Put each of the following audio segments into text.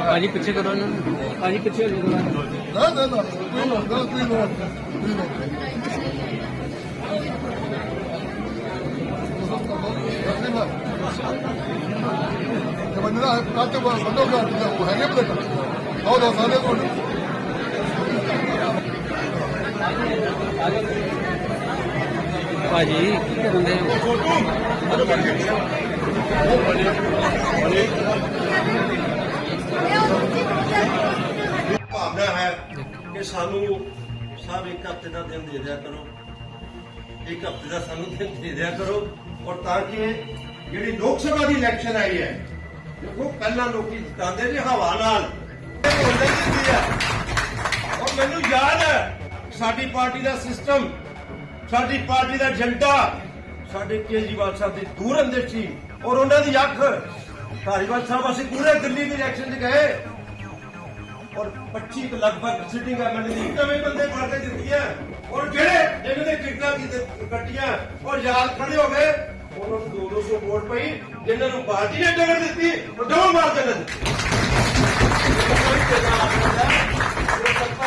ਭਾਜੀ ਪਿੱਛੇ ਕਰੋ ਇਹਨਾਂ ਨੂੰ। ਭਾਜੀ ਪਿੱਛੇ ਹੋ ਜਾਓ ਨਾ ਨਾ ਨਾ ਕੋਈ ਨਾ ਕੋਈ ਲੋੜ ਕੋਈ ਕਿ ਬੰਦੇ ਕੱਟ ਬੰਦੋ ਦਾ ਉਹ ਹੈਗੇ ਪਲੇਟ। ਆਓ ਦੋ ਸਾਰੇ ਕੋਲ। ਭਾਜੀ ਕੀ ਕਰਦੇ ਹੋ ਭਾਵਨਾ ਹੈ ਕਿ ਸਾਨੂੰ ਸਭ ਇੱਕ ਹਫ਼ਤੇ ਦਾ ਦਿਨ ਦੇ ਦਿਆ ਕਰੋ। ਇੱਕ ਹਫ਼ਤੇ ਦਾ ਸਾਨੂੰ ਦਿਨ ਦੇ ਦਿਆ ਕਰੋ। ਔਰ ਤਾਂ ਕਿ ਜਿਹੜੀ ਲੋਕ ਸਭਾ ਦੀ ਇਲੈਕਸ਼ਨ ਆਈ ਹੈ, ਦੇਖੋ, ਪਹਿਲਾਂ ਲੋਕੀ ਜਿਤਾਉਂਦੇ ਨੇ ਹਵਾ ਨਾਲ। ਇਹ ਬੋਲਦੇ ਕਿੱਥੇ ਆ। ਔਰ ਮੈਨੂੰ ਯਾਦ ਹੈ, ਸਾਡੀ ਪਾਰਟੀ ਦਾ ਸਿਸਟਮ ਸਾਡੀ ਪਾਰਟੀ ਦਾ ਏਜੰਡਾ ਸਾਡੇ ਕੇਜਰੀਵਾਲ ਸਾਹਿਬ ਦੀ ਦੂਰ ਅੰਦਰ ਸੀ ਔਰ ਉਹਨਾਂ ਦੀ ਅੱਖ ਧਾਰੀਵਾਲ ਸਾਹਿਬ ਅਸੀਂ ਪੂਰੇ ਦਿੱਲੀ ਦੀ ਇਲੈਕਸ਼ਨ 'ਚ ਗਏ। ਔਰ 25 ਕੁ ਲਗਭਗ ਸਿਟਿੰਗ ਐਮਐਲਏ ਦੀ ਨਵੇਂ ਬੰਦੇ ਫੜ ਕੇ ਔਰ ਜਿਹੜੇ ਇਹਨਾਂ ਦੇ ਟਿਕਟਾਂ ਕੀਤੇ ਕੱਟੀਆਂ ਔਰ ਯਾਦ ਖੜੇ ਹੋ ਗਏ ਉਹਨਾਂ ਨੂੰ 200 ਵੋਟ ਪਈ ਜਿਨ੍ਹਾਂ ਨੂੰ ਪਾਰਟੀ ਨੇ ਟਿਕਟ ਦਿੱਤੀ ਉਹ ਦੋ ਮਾਰ ਦੇਣ ਦਿੱਤੀ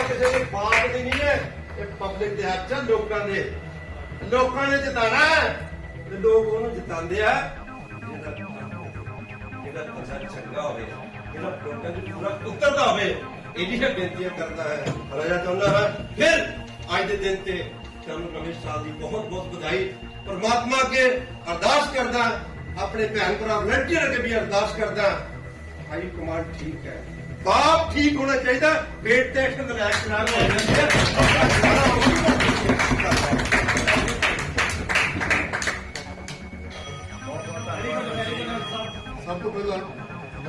ਕਿਸੇ ਦੀ ਬਾਤ ਦੀ ਨਹੀਂ ਹੈ ਇਹ ਪਬਲਿਕ ਦੇ ਹੱਥ 'ਚ ਲੋਕਾਂ ਦੇ। ਲੋਕਾਂ ਨੇ ਜਿਤਾਣਾ ਹੈ, ਤੇ ਲੋਕ ਉਹਨੂੰ ਜਿਤਾਉਂਦੇ ਆ। ਜਿਹੜਾ ਜਿਹੜਾ ਪਸਾ ਚੰਗਾ ਹੋਵੇ, ਜਿਹੜਾ ਲੋਕਾਂ ਦੀ ਪੂਰਾ ਉਤਰਦਾ ਹੋਵੇ, ਇਹਦੀ ਮੈਂ ਬੇਨਤੀਆਂ ਕਰਦਾ ਹੈ। ਰਾਜਾ ਚਾਹੁੰਦਾ ਹਾਂ, ਫਿਰ ਅੱਜ ਦੇ ਦਿਨ ਤੇ ਤੁਹਾਨੂੰ ਨਵੇਂ ਸਾਲ ਦੀ ਬਹੁਤ ਬਹੁਤ ਵਧਾਈ। ਪਰਮਾਤਮਾ ਅੱਗੇ ਅਰਦਾਸ ਕਰਦਾ, ਆਪਣੇ ਭੈਣ ਭਰਾ ਵਲੰਟੀਅਰ ਅੱਗੇ ਵੀ ਅਰਦਾਸ ਕਰਦਾ ਹਾਈ ਕਮਾਂਡ ਠੀਕ ਹੈ। ਬਾਪ ਠੀਕ ਹੋਣਾ ਚਾਹੀਦਾ ਪੇਟ ਤੇ ਐਕਸ਼ਨ ਹੋ ਜਾਂਦੀ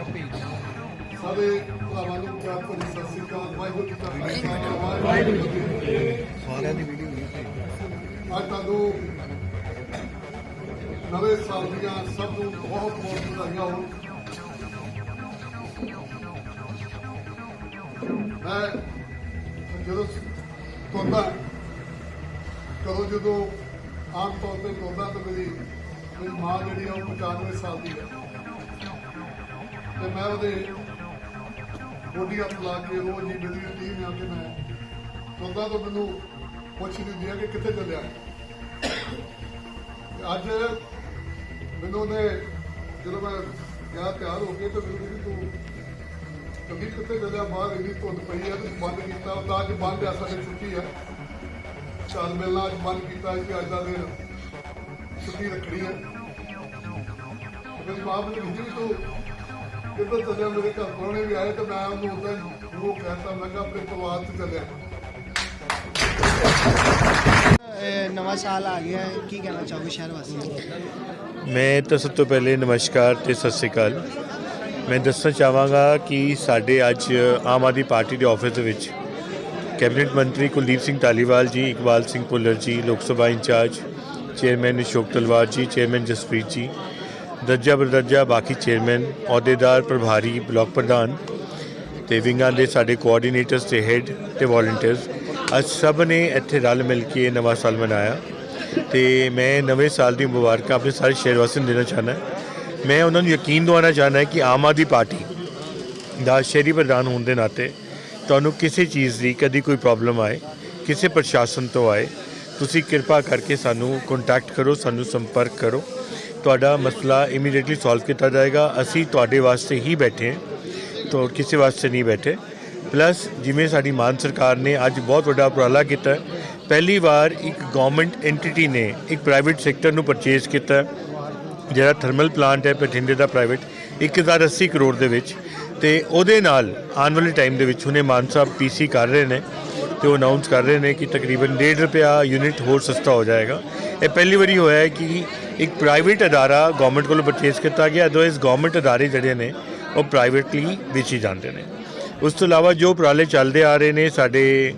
ਸਾਰੇ ਭਰਾਵਾਂ ਨੂੰ ਪਿਆਰ ਭਰੀ ਸਤਿ ਸ੍ਰੀ ਅਕਾਲ ਵਾਹਿਗੁਰੂ ਜੀ ਕਾ ਖਾਲਸਾ ਵਾਹਿਗੁਰੂ ਜੀ ਕੀ ਫਤਿਹ। ਸਾਰਿਆਂ ਦੀ ਵੀਡੀਓ ਅੱਜ ਤੁਹਾਨੂੰ ਨਵੇਂ ਸਾਲ ਦੀਆਂ ਸਭ ਨੂੰ ਬਹੁਤ ਬਹੁਤ ਵਧਾਈਆਂ ਹੋਣ। ਮੈਂ ਜਦੋਂ ਤੁਰਦਾ ਕਦੋਂ ਜਦੋਂ ਆਮ ਤੌਰ ਤੇ ਤੁਰਦਾ ਤਾਂ ਮੇਰੀ ਮੇਰੀ ਮਾਂ ਜਿਹੜੀ ਆ ਉਹ 95 ਸਾਲ ਦੀ ਹੈ ਤੇ ਮੈਂ ਉਹਦੇ ਗੋਡੀ ਹੱਥ ਲਾ ਕੇ ਉਹ ਹੀ ਮੇਰੀ ਰੁਟੀਨ ਆ ਕਿ ਮੈਂ ਤੁਰਦਾ ਤੋਂ ਮੈਨੂੰ ਪੁੱਛ ਦਿੰਦੀ ਆ ਕਿ ਕਿੱਥੇ ਚੱਲਿਆ। ਅੱਜ ਮੈਨੂੰ ਉਹਨੇ ਜਦੋਂ ਮੈਂ ਗਿਆ ਤਿਆਰ ਹੋ ਕੇ ਤੇ ਮੈਨੂੰ ਵੀ ਤੂੰ ਕਦੀ ਕਿੱਥੇ ਚੱਲਿਆ? ਬਾਹਰ ਇੰਨੀ ਧੁੰਦ ਪਈ ਆ ਤੂੰ ਬੰਦ ਕੀਤਾ। ਉਹ ਅੱਜ ਬੰਦ ਆ, ਸਾਡੇ ਛੁੱਟੀ ਆ। ਚੱਲ ਮਿਲਣਾ ਅੱਜ ਬੰਦ ਕੀਤਾ ਕਿ ਅੱਜ ਦਾ ਦਿਨ ਛੁੱਟੀ ਰੱਖਣੀ ਹੈ ਤੇ ਮੇਰੀ ਮਾਂ ਵੀ ਤੂੰ ਕਿੱਧਰ ਚੱਲਿਆ ਮੇਰੇ ਘਰ ਕੋਣੇ ਵੀ ਆਏ ਤੇ ਮੈਂ ਉਹਨੂੰ ਉਦਾਂ ਉਹ ਕਹਿਤਾ ਮੈਂ ਕਿਹਾ ਆਪਣੇ ਪਰਿਵਾਰ 'ਚ ਚੱਲਿਆ। ਇਹ ਨਵਾਂ ਸਾਲ ਆ ਗਿਆ ਹੈ। ਕੀ ਕਹਿਣਾ ਚਾਹੋਗੇ ਸ਼ਹਿਰ ਵਾਸੀਆਂ ਨੂੰ? ਮੈਂ ਤਾਂ ਸਭ ਤੋਂ ਪਹਿਲੇ ਨਮਸਕਾਰ ਤੇ ਸਤਿ ਸ੍ਰੀ ਅਕਾਲ। ਮੈਂ ਦੱਸਣਾ ਚਾਹਾਂਗਾ ਕਿ ਸਾਡੇ ਅੱਜ ਆਮ ਆਦਮੀ ਪਾਰਟੀ ਦੇ ਆਫਿਸ ਦੇ ਵਿੱਚ ਕੈਬਨਿਟ ਮੰਤਰੀ ਕੁਲਦੀਪ ਸਿੰਘ ਧਾਲੀਵਾਲ ਜੀ Iqbal Singh Bhullar ji Lok Sabha incharge chairman Ashok Talwar ji chairman Jaspreet ਜੀ ਦਰਜਾ ਬਰਦਰਜਾ ਬਾਕੀ ਚੇਅਰਮੈਨ, ਅਹੁਦੇਦਾਰ, ਪ੍ਰਭਾਰੀ, ਬਲਾਕ ਪ੍ਰਧਾਨ ਤੇ ਵਿੰਗਾਂ ਦੇ ਸਾਡੇ ਕੋਆਰਡੀਨੇਟਰਸ ਤੇ ਹੈੱਡ ਤੇ ਵਾਲੰਟੀਅਰਸ ਅੱਜ ਸਭ ਨੇ ਇੱਥੇ ਰਲ ਮਿਲ ਕੇ ਨਵਾਂ ਸਾਲ ਮਨਾਇਆ ਤੇ ਮੈਂ ਨਵੇਂ ਸਾਲ ਦੀ ਮੁਬਾਰਕਾਂ ਆਪਣੇ ਸਾਰੇ ਸ਼ਹਿਰ ਵਾਸੀਆਂ ਨੂੰ ਦੇਣਾ ਚਾਹੁੰਦਾ ਮੈਂ ਉਹਨਾਂ ਨੂੰ ਯਕੀਨ ਦਿਵਾਉਣਾ ਚਾਹੁੰਦਾ ਕਿ ਆਮ ਆਦਮੀ ਪਾਰਟੀ ਦਾ ਸ਼ਹਿਰੀ ਪ੍ਰਧਾਨ ਹੋਣ ਦੇ ਨਾਤੇ ਤੁਹਾਨੂੰ ਕਿਸੇ ਚੀਜ਼ ਦੀ ਕਦੀ ਕੋਈ ਪ੍ਰੋਬਲਮ ਆਏ, ਕਿਸੇ ਪ੍ਰਸ਼ਾਸਨ ਤੋਂ ਆਏ, ਤੁਸੀਂ ਕਿਰਪਾ ਕਰਕੇ ਸਾਨੂੰ ਕੰਟੈਕਟ ਕਰੋ, ਸਾਨੂੰ ਸੰਪਰਕ ਕਰੋ। ਤੁਹਾਡਾ ਮਸਲਾ ਇਮੀਡੀਏਟਲੀ ਸੋਲਵ ਕੀਤਾ ਜਾਏਗਾ। ਅਸੀਂ ਤੁਹਾਡੇ ਵਾਸਤੇ ਹੀ ਬੈਠੇ ਹਾਂ, ਤੋਂ ਕਿਸੇ ਵਾਸਤੇ ਨਹੀਂ ਬੈਠੇ। ਪਲੱਸ ਜਿਵੇਂ ਸਾਡੀ ਮਾਨ ਸਰਕਾਰ ਨੇ ਅੱਜ ਬਹੁਤ ਵੱਡਾ ਉਪਰਾਲਾ ਕੀਤਾ ਪਹਿਲੀ ਵਾਰ ਇੱਕ ਗਵਰਨਮੈਂਟ ਐਂਟੀਟੀ ਨੇ ਇੱਕ ਪ੍ਰਾਈਵੇਟ ਸੈਕਟਰ ਨੂੰ ਪਰਚੇਸ ਕੀਤਾ ਜਿਹੜਾ ਥਰਮਲ ਪਲਾਂਟ ਹੈ, ਬਠਿੰਡੇ ਦਾ ਪ੍ਰਾਈਵੇਟ 1080 ਕਰੋੜ ਦੇ ਵਿੱਚ। ਤੇ ਉਹਦੇ ਨਾਲ ਆਉਣ ਵਾਲੇ ਟਾਈਮ ਦੇ ਵਿੱਚ ਹੁਣੇ ਮਾਨ ਸਾਹਿਬ ਪੀਸੀ ਕਰ ਰਹੇ ਨੇ। ਤੇ ਉਹ ਅਨਾਉਂਸ ਕਰ ਰਹੇ ਨੇ ਕਿ ਤਕਰੀਬਨ 1.5 ਰੁਪਿਆ ਯੂਨਿਟ ਹੋਰ ਸਸਤਾ ਹੋ ਜਾਏਗਾ। ਇਹ ਪਹਿਲੀ ਵਾਰੀ ਹੋਇਆ ਹੈ ਕਿ ਇੱਕ ਪ੍ਰਾਈਵੇਟ ਅਦਾਰਾ ਗਵਰਨਮੈਂਟ ਕੋਲੋਂ ਪਰਚੇਸ ਕੀਤਾ ਗਿਆ ਅਦਰਵਾਈਜ਼ ਗਵਰਨਮੈਂਟ ਅਦਾਰੇ ਜਿਹੜੇ ਨੇ, ਉਹ ਪ੍ਰਾਈਵੇਟਲੀ ਵੇਚੀ ਜਾਂਦੇ ਨੇ। ਉਸ ਤੋਂ ਇਲਾਵਾ ਜੋ ਉਪਰਾਲੇ ਚੱਲਦੇ ਆ ਰਹੇ ਨੇ, ਸਾਡੇ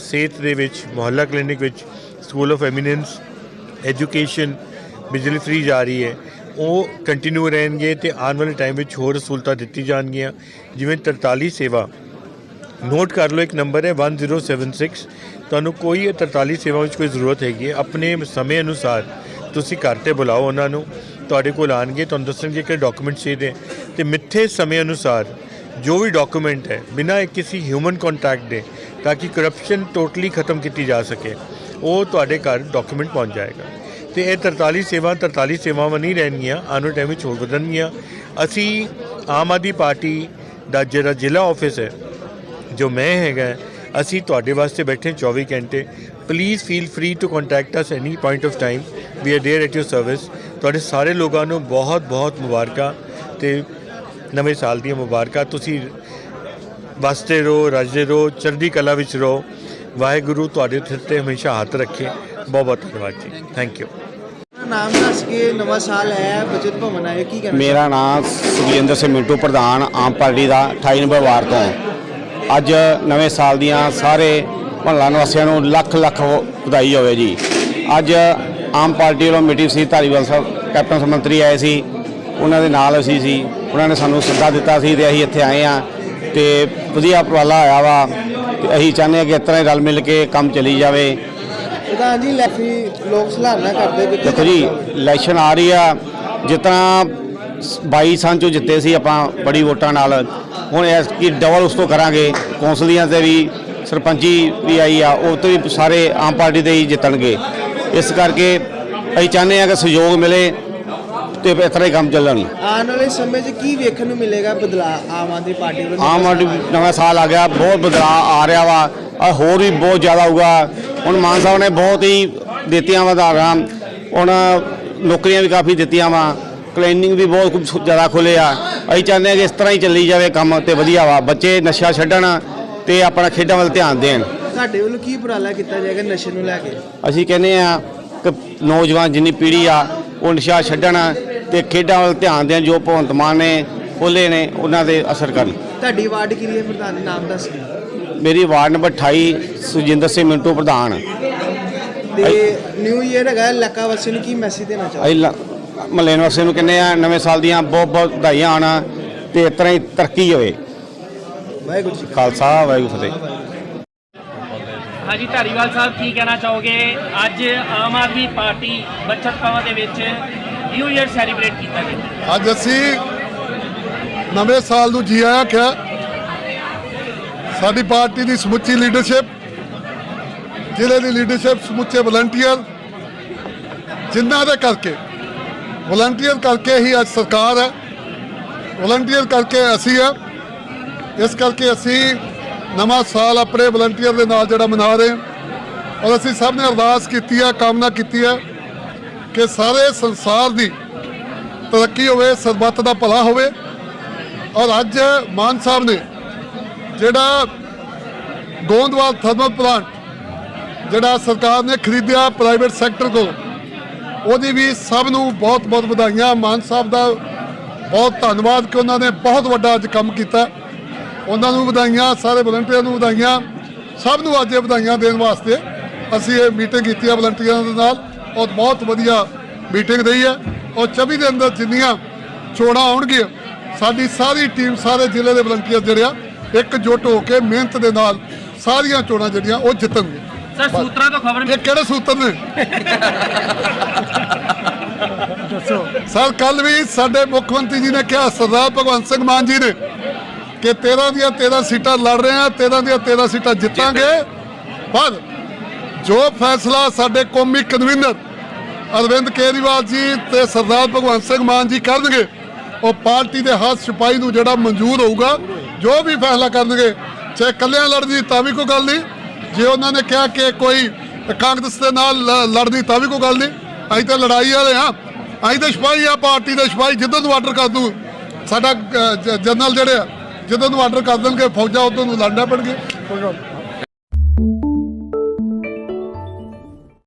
ਸਿਹਤ ਦੇ ਵਿੱਚ, ਮੁਹੱਲਾ ਕਲੀਨਿਕ ਵਿੱਚ ਸਕੂਲ ਆਫ ਐਮੀਨੈਂਸ ਐਜੂਕੇਸ਼ਨ ਬਿਜਲੀ ਫ੍ਰੀ ਜਾ ਰਹੀ ਹੈ, ਉਹ ਕੰਟੀਨਿਊ ਰਹਿਣਗੇ ਤੇ ਆਉਣ ਵਾਲੇ ਟਾਈਮ ਵਿੱਚ ਹੋਰ ਸਹੂਲਤਾਂ ਦਿੱਤੀ ਜਾਣਗੀਆਂ। ਜਿਵੇਂ 43 ਸੇਵਾ ਨੋਟ ਕਰ ਲਓ, ਇੱਕ ਨੰਬਰ ਹੈ 1076 ਤੁਹਾਨੂੰ ਕੋਈ ਇਹ 43 ਸੇਵਾ ਵਿੱਚ ਕੋਈ ਜ਼ਰੂਰਤ ਹੈਗੀ ਹੈ, ਆਪਣੇ ਸਮੇਂ ਅਨੁਸਾਰ ਤੁਸੀਂ ਘਰ ਤੇ ਬੁਲਾਓ ਉਹਨਾਂ ਨੂੰ, ਤੁਹਾਡੇ ਕੋਲ ਆਣਗੇ ਤੁਹਾਨੂੰ ਦੱਸਣਗੇ ਕਿ ਡਾਕੂਮੈਂਟ ਚਾਹੀਦੇ ਤੇ ਮਿੱਥੇ ਸਮੇਂ ਅਨੁਸਾਰ ਜੋ ਵੀ ਡਾਕੂਮੈਂਟ ਹੈ, ਬਿਨਾਂ ਕਿਸੇ ਹਿਊਮਨ ਕੰਟੈਕਟ ਦੇ, ਤਾਂ ਕਿ ਕਰਪਸ਼ਨ ਟੋਟਲੀ ਖਤਮ ਕੀਤੀ ਜਾ ਸਕੇ, ਉਹ ਤੁਹਾਡੇ ਘਰ ਡਾਕੂਮੈਂਟ ਪਹੁੰਚ ਜਾਏਗਾ। ਤੇ ਇਹ 43 ਸੇਵਾ 43 ਸੇਵਾਵਾਂ ਨਹੀਂ ਰਹਿਣਗੀਆਂ, ਆਉਣ ਟਾਈਮ ਵਿੱਚ ਹੋਰ ਵਧਣਗੀਆਂ। ਅਸੀਂ ਆਮ ਆਦਮੀ ਪਾਰਟੀ ਦਾ ਜਿਹੜਾ ਜ਼ਿਲ੍ਹਾ ਆਫਿਸ ਹੈ ਜੋ ਮੈਂ ਹੈਗਾ ਅਸੀਂ ਤੁਹਾਡੇ ਵਾਸਤੇ ਬੈਠੇ 24 ਘੰਟੇ। Please feel free to contact us any point of time we are there at your service ਤੁਹਾਡੇ ਸਾਰੇ ਲੋਕਾਂ ਨੂੰ ਬਹੁਤ ਬਹੁਤ ਮੁਬਾਰਕਾਂ ਤੇ ਨਵੇਂ ਸਾਲ ਦੀਆਂ ਮੁਬਾਰਕਾਂ। ਤੁਸੀਂ ਵਸਦੇ ਰਹੋ ਰਜਦੇ ਰਹੋ ਚੜ੍ਹਦੀ ਕਲਾ ਵਿੱਚ ਰਹੋ। ਵਾਹਿਗੁਰੂ ਤੁਹਾਡੇ ਸਿਰ ਤੇ ਹਮੇਸ਼ਾ ਹੱਥ ਰੱਖੇ। ਬਹੁਤ ਬਹੁਤ ਧੰਨਵਾਦ ਜੀ। ਥੈਂਕ ਯੂ ਨਾਮ ਦੱਸ ਕੇ ਨਵਾਂ ਸਾਲ ਹੈ ਬਜਟ ਭਵਨ ਆਏ ਕੀ ਕਹਿਣਾ ਮੇਰਾ ਨਾਮ ਸੁਖਜਿੰਦਰ ਸਿੰਘ ਮਿੰਟੂ ਪ੍ਰਧਾਨ ਆਮ ਪਾਰਟੀ ਦਾ 28 ਨੰਬਰ ਵਾਰਡ ਤੋਂ ਅੱਜ ਨਵੇਂ ਸਾਲ ਦੀਆਂ ਸਾਰੇ ਮਹੱਲਾ ਨਿਵਾਸੀਆਂ ਨੂੰ ਲੱਖ ਲੱਖ ਵਧਾਈ ਹੋਵੇ ਜੀ। ਅੱਜ ਆਮ ਪਾਰਟੀ ਵੱਲੋਂ ਮੀਟਿੰਗ ਸੀ ਧਾਰੀਵਾਲ ਸਾਹਿਬ ਕੈਪਟਨ ਮੰਤਰੀ ਆਏ ਸੀ। ਉਹਨਾਂ ਦੇ ਨਾਲ ਅਸੀਂ ਸੀ। ਉਹਨਾਂ ਨੇ ਸਾਨੂੰ ਸੱਦਾ ਦਿੱਤਾ ਸੀ ਤੇ ਅਸੀਂ ਇੱਥੇ ਆਏ ਆ ਤੇ ਵਧੀਆ ਉਪਰਾਲਾ ਹੋਇਆ ਵਾ ਤੇ ਅਸੀਂ ਚਾਹੁੰਦੇ ਹਾਂ ਕਿ ਇਸ ਤਰ੍ਹਾਂ ਹੀ ਰਲ ਮਿਲ ਕੇ ਕੰਮ ਚੱਲੀ ਜਾਵੇ। ਪ੍ਰਧਾਨ ਜੀ ਲੈਫੀ ਲੋਕ ਸਲਾਹਨਾ ਕਰਦੇ ਵੀ ਕੀ ਦੇਖੋ ਜੀ ਇਲੈਕਸ਼ਨ ਆ ਰਹੀ ਆ। ਜਿਤਨਾ 22 ਸਾਲ ਚੋਂ ਜਿੱਤੇ ਸੀ ਆਪਾਂ ਬੜੀ ਵੋਟਾਂ ਨਾਲ। ਹੁਣ ਇਸ ਕੀ ਡਬਲ ਉਸ ਤੋਂ ਕਰਾਂਗੇ। ਕੌਂਸਲੀਆਂ ਤੇ ਵੀ ਸਰਪੰਚੀ ਵੀ ਆਈ ਆ ਉਹ ਤੇ ਵੀ ਸਾਰੇ ਆਮ ਪਾਰਟੀ ਦੇ ਹੀ ਜਿੱਤਣਗੇ। ਇਸ ਕਰਕੇ ਅਸੀਂ ਚਾਹੁੰਦੇ ਆ ਕਿ ਸਹਿਯੋਗ ਮਿਲੇ ਤੇ ਇਸ ਤਰ੍ਹਾਂ ਹੀ ਕੰਮ ਚੱਲਣ। ਆਉਣ ਵਾਲੇ ਸਮੇਂ 'ਚ ਕੀ ਵੇਖਣ ਨੂੰ ਮਿਲੇਗਾ ਬਦਲਾਅ ਆਮ ਆਦਮੀ ਪਾਰਟੀ ਵੱਲੋਂ? ਆਮ ਆਦਮੀ ਨਵਾਂ ਸਾਲ ਆ ਗਿਆ ਬਹੁਤ ਬਦਲਾਅ ਆ ਰਿਹਾ ਵਾ। ਆ ਹੋਰ ਵੀ ਬਹੁਤ ਜ਼ਿਆਦਾ ਹੋਊਗਾ। ਹੁਣ ਮਾਨ ਸਾਹਿਬ ਨੇ ਬਹੁਤ ਹੀ ਦਿੱਤੀਆਂ ਵਧਾਰਾਂ ਹੁਣ ਨੌਕਰੀਆਂ ਵੀ ਕਾਫੀ ਦਿੱਤੀਆਂ ਵਾ। ਕਲੀਨਿੰਗ ਵੀ ਬਹੁਤ ਜ਼ਿਆਦਾ ਖੁੱਲੇ ਆ। ਅਸੀਂ ਚਾਹੁੰਦੇ ਹਾਂ ਕਿ ਇਸ ਤਰ੍ਹਾਂ ਹੀ ਚੱਲੀ ਜਾਵੇ ਕੰਮ ਤੇ ਵਧੀਆ ਵਾ ਬੱਚੇ ਨਸ਼ਾ ਛੱਡਣ ਤੇ ਆਪਣਾ ਖੇਡਾਂ ਵੱਲ ਧਿਆਨ ਦੇਣ। ਤੁਹਾਡੇ ਵੱਲੋਂ ਕੀ ਉਪਰਾਲਾ ਕੀਤਾ ਜਾਏਗਾ ਨਸ਼ੇ ਨੂੰ ਲੈ ਕੇ? ਅਸੀਂ ਕਹਿੰਦੇ ਆ ਕਿ ਨੌਜਵਾਨ ਜਿੰਨੀ ਪੀੜ੍ਹੀ ਆ ਉਹ ਨਸ਼ਾ ਛੱਡਣ ਤੇ ਖੇਡਾਂ ਵੱਲ ਧਿਆਨ ਦੇਣ ਜੋ ਭਗਵੰਤ ਮਾਨ ਨੇ ਖੋਲੇ ਨੇ ਉਹਨਾਂ ਦੇ ਅਸਰ ਕਰਨ। ਤੁਹਾਡੀ ਵਾਰਡ ਕਿਹੜੀ ਹੈ ਪ੍ਰਧਾਨ? ਨਾਮ ਦੱਸ ਕੇ ਮੇਰੀ ਵਾਰਡ ਨੰਬਰ 28 ਸੁਜਿੰਦਰ ਸਿੰਘ ਮਿੰਟੂ ਪ੍ਰਧਾਨ। ਤੇ ਨਿਊ ਇਅਰ ਹੈਗਾ ਇਲਾਕਾ ਵਾਸੀਆਂ ਨੂੰ ਕੀ ਮੈਸੇਜ ਦੇਣਾ ਅਸੀਂ ਮਹੱਲੇ ਨਿਵਾਸੀਆਂ ਨੂੰ ਕਹਿੰਦੇ ਆ ਨਵੇਂ ਸਾਲ ਦੀਆਂ ਬਹੁਤ ਬਹੁਤ ਵਧਾਈਆਂ ਆਣ ਤੇ ਇਸ ਤਰ੍ਹਾਂ ਹੀ ਤਰੱਕੀ ਹੋਵੇ। ਵਾਹਿਗੁਰੂ ਜੀ ਖਾਲਸਾ ਵਾਹਿਗੁਰੂ ਫਤਿਹ। ਹਾਂਜੀ ਧਾਰੀਵਾਲ ਸਾਹਿਬ ਕੀ ਕਹਿਣਾ ਚਾਹੋਗੇ? ਅੱਜ ਆਮ ਆਦਮੀ ਪਾਰਟੀ ਬੱਚਤ ਭਵਨ ਦੇ ਵਿੱਚ ਨਿਊ ਇਅਰ ਸੈਲੀਬ੍ਰੇਟ ਕੀਤਾ ਗਿਆ। ਅੱਜ ਅਸੀਂ ਨਵੇਂ ਸਾਲ ਨੂੰ ਜੀ ਆਇਆਂ ਕਿਹਾ ਸਾਡੀ ਪਾਰਟੀ ਦੀ ਸਮੁੱਚੀ ਲੀਡਰਸ਼ਿਪ ਜ਼ਿਲ੍ਹੇ ਦੀ ਲੀਡਰਸ਼ਿਪ ਸਮੁੱਚੇ ਵਲੰਟੀਅਰ ਜਿਨ੍ਹਾਂ ਦੇ ਕਰਕੇ ਵਲੰਟੀਅਰ ਕਰਕੇ ਹੀ ਅੱਜ ਸਰਕਾਰ ਹੈ। ਵਲੰਟੀਅਰ ਕਰਕੇ ਅਸੀਂ ਹੈ। ਇਸ ਕਰਕੇ ਅਸੀਂ ਨਵਾਂ ਸਾਲ ਆਪਣੇ ਵਲੰਟੀਅਰ ਦੇ ਨਾਲ ਜਿਹੜਾ ਮਨਾ ਰਹੇ ਹਾਂ। ਔਰ ਅਸੀਂ ਸਭ ਨੇ ਅਰਦਾਸ ਕੀਤੀ ਹੈ, ਕਾਮਨਾ ਕੀਤੀ ਹੈ ਕਿ ਸਾਰੇ ਸੰਸਾਰ ਦੀ ਤਰੱਕੀ ਹੋਵੇ, ਸਰਬੱਤ ਦਾ ਭਲਾ ਹੋਵੇ। ਔਰ ਅੱਜ ਮਾਨ ਸਾਹਿਬ ਨੇ ਜਿਹੜਾ ਗੋਂਦਵਾਲ ਥਰਮਲ ਪਲਾਂਟ ਜਿਹੜਾ ਸਰਕਾਰ ਨੇ ਖਰੀਦਿਆ ਪ੍ਰਾਈਵੇਟ ਸੈਕਟਰ ਕੋਲ ਉਹਦੀ ਵੀ ਸਭ ਨੂੰ ਬਹੁਤ ਬਹੁਤ ਵਧਾਈਆਂ। ਮਾਨ ਸਾਹਿਬ ਦਾ ਬਹੁਤ ਧੰਨਵਾਦ ਕਿ ਉਹਨਾਂ ਨੇ ਬਹੁਤ ਵੱਡਾ ਅੱਜ ਕੰਮ ਕੀਤਾ। ਉਹਨਾਂ ਨੂੰ ਵਧਾਈਆਂ, ਸਾਰੇ ਵਲੰਟੀਅਰ ਨੂੰ ਵਧਾਈਆਂ। ਸਭ ਨੂੰ ਅੱਜ ਇਹ ਵਧਾਈਆਂ ਦੇਣ ਵਾਸਤੇ ਅਸੀਂ ਇਹ ਮੀਟਿੰਗ ਕੀਤੀ ਹੈ ਵਲੰਟੀਅਰਾਂ ਦੇ ਨਾਲ। ਔਰ ਬਹੁਤ ਵਧੀਆ ਮੀਟਿੰਗ ਰਹੀ ਹੈ। ਔਰ 24 ਦੇ ਅੰਦਰ ਜਿੰਨੀਆਂ ਚੋਣਾਂ ਆਉਣਗੀਆਂ, ਸਾਡੀ ਸਾਰੀ ਟੀਮ ਸਾਰੇ ਜ਼ਿਲ੍ਹੇ ਦੇ ਵਲੰਟੀਅਰ ਜਿਹੜੇ ਆ, ਇੱਕ ਜੁੱਟ ਹੋ ਕੇ ਮਿਹਨਤ ਦੇ ਨਾਲ ਸਾਰੀਆਂ ਚੋਣਾਂ ਜਿਹੜੀਆਂ ਉਹ ਜਿੱਤਣਗੇ। ਸਰ ਸੂਤਰਾਂ ਤੋਂ ਖਬਰ ਇਹ ਕਿਹੜੇ ਸੂਤਰ ਨੇ? ਸਰ ਕੱਲ ਵੀ ਸਾਡੇ ਮੁੱਖ ਮੰਤਰੀ ਜੀ ਨੇ ਕਿਹਾ ਸਰਦਾਰ ਭਗਵੰਤ ਸਿੰਘ ਮਾਨ ਜੀ ਨੇ ਕਿ 13 ਦੀਆਂ 13 ਸੀਟਾਂ ਲੜ ਰਹੇ ਆ 13 ਦੀਆਂ 13 ਸੀਟਾਂ ਜਿੱਤਾਂਗੇ। ਪਰ ਜੋ ਫੈਸਲਾ ਸਾਡੇ ਕੌਮੀ ਕਨਵੀਨਰ ਅਰਵਿੰਦ ਕੇਜਰੀਵਾਲ ਜੀ ਤੇ ਸਰਦਾਰ ਭਗਵੰਤ ਸਿੰਘ ਮਾਨ ਜੀ ਕਰਨਗੇ ਉਹ ਪਾਰਟੀ ਦੇ ਹੱਥ ਸਿਪਾਹੀ ਨੂੰ ਜਿਹੜਾ ਮਨਜ਼ੂਰ ਹੋਊਗਾ ਜੋ ਵੀ ਫੈਸਲਾ ਕਰਨਗੇ ਚਾਹੇ ਕੱਲਿਆਂ ਲੜਦੀ ਤਾਂ ਵੀ ਕੋਈ ਗੱਲ ਨਹੀਂ ਜੇ ਉਹਨਾਂ ਨੇ ਕਿਹਾ ਕਿ ਕੋਈ ਕਾਂਗਰਸ ਦੇ ਨਾਲ ਲ- ਲੜਨੀ ਤਾਂ ਵੀ ਕੋਈ ਗੱਲ ਨਹੀਂ। ਅਸੀਂ ਤਾਂ ਲੜਾਈ ਵਾਲੇ ਹਾਂ। ਅਸੀਂ ਤਾਂ ਸਿਪਾਹੀ ਆ ਪਾਰਟੀ ਦੇ ਸਿਪਾਹੀ। ਜਿੱਦਾਂ ਨੂੰ ਆਰਡਰ ਕਰ ਦੂ ਸਾਡਾ ਜਨਰਲ ਜਿਹੜੇ ਆ ਜਿੱਦਾਂ ਨੂੰ ਆਰਡਰ ਕਰ ਦੇਣਗੇ, ਫੌਜਾਂ ਉਦੋਂ ਨੂੰ ਲੜਨਾ ਪੈਣਗੇ। ਕੋਈ ਗੱਲ